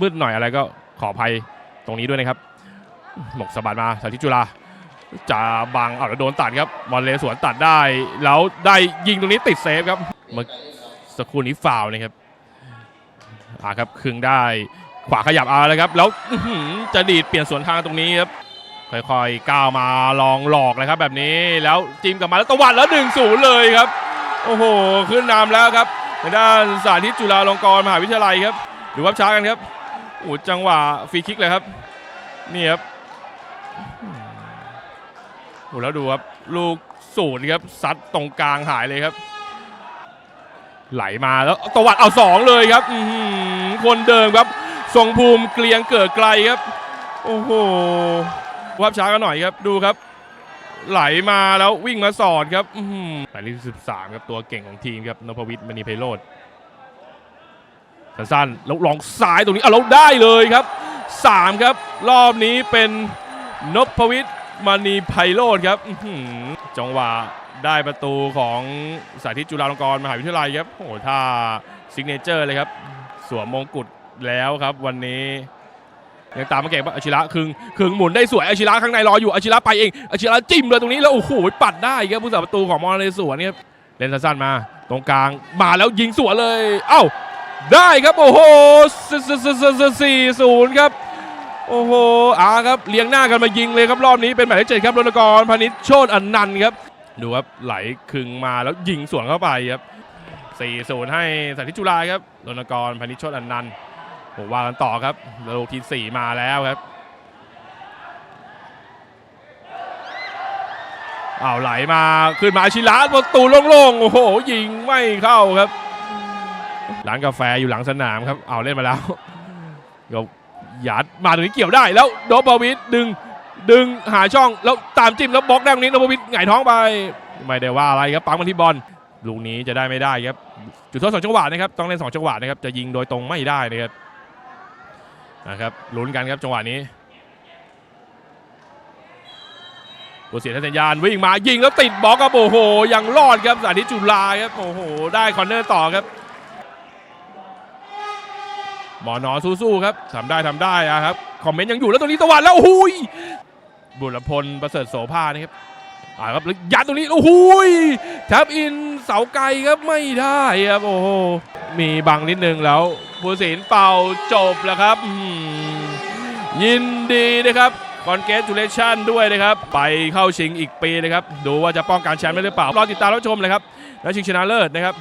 มืดหน่อยอะไรก็ขออภัยตรงนี้ด้วยนะครับ หมกสะบัดมาสาธิตจุฬาจะบังเอาแล้วโดนตัดครับบอลเลสวนตัดได้ แล้วได้ยิงตรงนี้ติดเซฟครับเมื่อสักครู่นี้ฟาวล์นะครับอ่าครับคึงได้ขวาขยับเอาแล้วครับ แล้วจะดีดเปลี่ยนสวนทางตรงนี้ครับค่อยๆก้าวมาลองหลอกเลยครับ แบบนี้แล้วจิ้มกลับมาแล้วตะวันแล้ว1นศูนย์เลยครับ โอ้โห ขึ้นนำแล้วครับทางด้านสาธิตจุฬาลงกรณ์มหาวิทยาลัยครับดูวับช้ากันครับ อ้จังหวะฟรีคิกเลยครับนี่ครับโอ้แล้วดูครับลูกศูนย์ครับซัดตรงกลางหายเลยครับ ไหลมาแล้วตวัดเอาสองเลยครับคนเดิมครับทรงภูมิเกลียงเกิดไกลครับ โอ้โหวับช้ากันหน่อยครับดูครับ ไหลมาแล้ววิ่งมาสอดครับอื้อหือหมายเลขสิบสามครับตัวเก่งของทีมครับนพวิทย์มณีไพโรธ สั้นๆแล้วลองซ้ายตรงนี้เอาแล้วได้เลยครับสามครับ รอบนี้เป็นนพวิทย์มณีไพโรธครับจังหวะได้ประตูของสาธิตจุฬาลงกรณ์มหาวิทยาลัยครับโอ้โหท่าซิกเนเจอร์เลยครับ สวมมงกุฎแล้วครับวันนี้ยังตามมาเก่งปะอาชิระคึงคึงหมุนได้สวยอาชิระข้างในรออยู่อาชิระไปเองอาชิระจิ้มเลยตรงนี้แล้วโอ้โหปัดได้ครับผู้สาประตูของมอเลสวนเนี่ยเล่นสั้นๆมา ตรงกลางมาแล้วยิงสวนเลย เอ้า ได้ครับโอ้โหสี่ศูนย์ครับ โอ้โหอาครับเลี้ยงหน้ากันมายิงเลยครับรอบนี้เป็นหมายเลขเจ็ดครับรณกรพนิชโชตอนันต์ครับ ดูครับไหลคึงมาแล้วยิงสวนเข้าไปครับสี่ศูนย์ให้สาธิตจุฬาครับรณกรพนิชโชตอนันต์ผมว่ากันต่อครับโลกที่สี่มาแล้วครับเอาไหลมาขึ้นมาชิระประตูโล่งๆโอ้โหยิงไม่เข้าครับ ร้านกาแฟอยู่หลังสนามครับเอาเล่นมาแล้วก็ยัดมาตรงนี้เกี่ยวได้แล้วโดบวิทดึงดึงหาช่องแล้วตามจิ้มแล้วบล็อกได้ตรงนี้โดบวิทหงายท้องไป ไม่ได้ว่าอะไรครับปังมาที่บอลลูกนี้จะได้ไม่ได้ครับจุดโทษสองจังหวะนะครับต้องเล่นสองจังหวะนะครับจะยิงโดยตรงไม่ได้นะครับนะครับลุ้นกันครับจังหวะนี้ตัวเสียสัญญาณวิ่งมายิงแล้วติดบล็อกครับโอ้โหยังรอดครับสาธิตจุฬาครับโอ้โหได้คอนเนอร์ต่อครับ หมอนอสู้ๆครับทำได้ทำได้อะครับ คอมเมนต์ยังอยู่แล้วตรงนี้ตะวันแล้วโอ้ยบุรพลประเสริฐโสภานะครับอ่าครับแล้วยัดตรงนี้โอ้โหยแทบอินเสาไกลครับไม่ได้ครับโอ้โหมีบังนิดนึงแล้วผู้สินเป่าจบแล้วครับยินดีนะครับคอนเกสตูเลชันด้วยนะครับ ไปเข้าชิงอีกปีนะครับ ดูว่าจะป้องกันแชมป์ได้หรือเปล่ารอติดตามรับชมเลยครับ และชิงชนะเลิศนะครับ